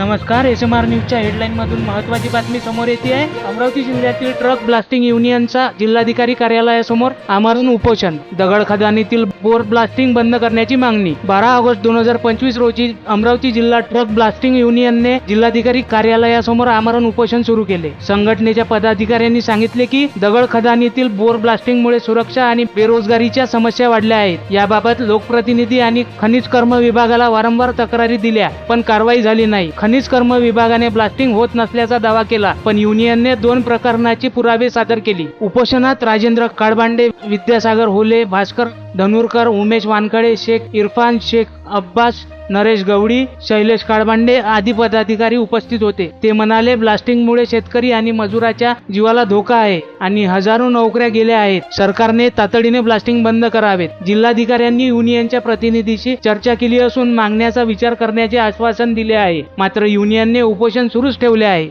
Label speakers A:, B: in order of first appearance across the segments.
A: नमस्कार S M R न्यूजच्या हेडलाईनमधून महत्त्वाची महत्वाची बातमी समोर येते आहे. अमरावती जिल्ह्यातील ट्रक ब्लास्टिंग युनियनचा जिल्हाधिकारी कार्यालयासमोर आमरण उपोषण. दगड खदानीतील बोर ब्लास्टिंग बंद करण्याची मागणी. बारा ऑगस्ट दोन हजार पंचवीस रोजी अमरावती जिल्हा ट्रक ब्लास्टिंग युनियनने जिल्हाधिकारी कार्यालयासमोर आमरण उपोषण सुरू केले. संघटनेच्या पदाधिकाऱ्यांनी सांगितले की दगड खदानीतील बोर ब्लास्टिंगमुळे सुरक्षा आणि बेरोजगारीच्या समस्या वाढल्या आहेत. याबाबत लोकप्रतिनिधी आणि खनिज कर्म विभागाला वारंवार तक्रारी दिल्या पण कारवाई झाली नाही. खनिज कर्म विभागाने ब्लास्टिंग होत नसल्याचा दावा केला पण युनियनने दोन प्रकरणाची पुरावे सादर केली. उपोषणात राजेंद्र काळबांडे विद्यासागर होले भास्कर धनुरकर उमेश वानखडे शेख इरफान शेख अब्बास नरेश गवडी शैलेश काळबांडे आदी पदाधिकारी उपस्थित होते. ते म्हणाले ब्लास्टिंगमुळे शेतकरी आणि मजुराच्या जीवाला धोका आहे आणि हजारो नोकऱ्या गेल्या आहेत. सरकारने तातडीने ब्लास्टिंग बंद करावेत. जिल्हाधिकाऱ्यांनी युनियनच्या प्रतिनिधीशी चर्चा केली असून मागण्याचा विचार करण्याचे आश्वासन दिले आहे. मात्र युनियनने उपोषण सुरूच ठेवले आहे.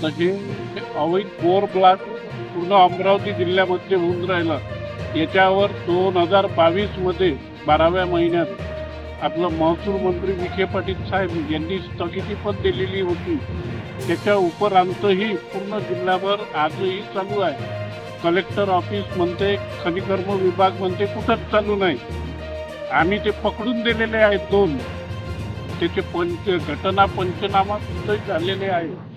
B: म्हणजे अवैध बोर ब्लास्ट पूर्ण अमरावती जिल्ह्यामध्ये होऊन राहिला. याच्यावर दोन हजार बावीसमध्ये बाराव्या महिन्यात आपलं महसूल मंत्री विखे पाटील साहेब यांनी स्थगिती पण दिलेली होती. त्याच्या उपरांतही पूर्ण जिल्ह्याभर आजही चालू आहे. कलेक्टर ऑफिस म्हणते खनिकर्म विभाग म्हणते कुठंच चालू नाही. आम्ही ते पकडून दिलेले आहेत दोन. त्याचे पंच घटना पंचनामा सुद्धा झालेले आहे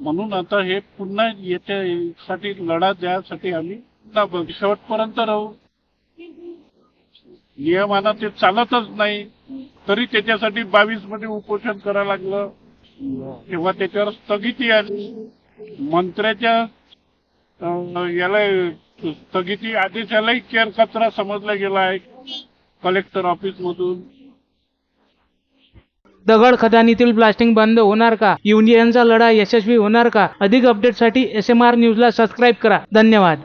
B: म्हणून आता हे पुन्हा याच्यासाठी लढा द्यासाठी आम्ही पुन्हा शेवटपर्यंत राहू. नियमानं ते चालतच नाही. तरी त्याच्यासाठी बावीसमध्ये उपोषण करायला लागलं. तेव्हा त्याच्यावर स्थगिती आली. मंत्र्याच्या याला स्थगिती आदेशालाही केअर कचरा समजला गेला आहे. कलेक्टर ऑफिस मधून
A: दगड खदानीतील ब्लास्टिंग बंद होणार का? युनियनचा लढा यशस्वी होणार का? अधिक अपडेटसाठी एस एम आर न्यूजला सबस्क्राईब करा. धन्यवाद.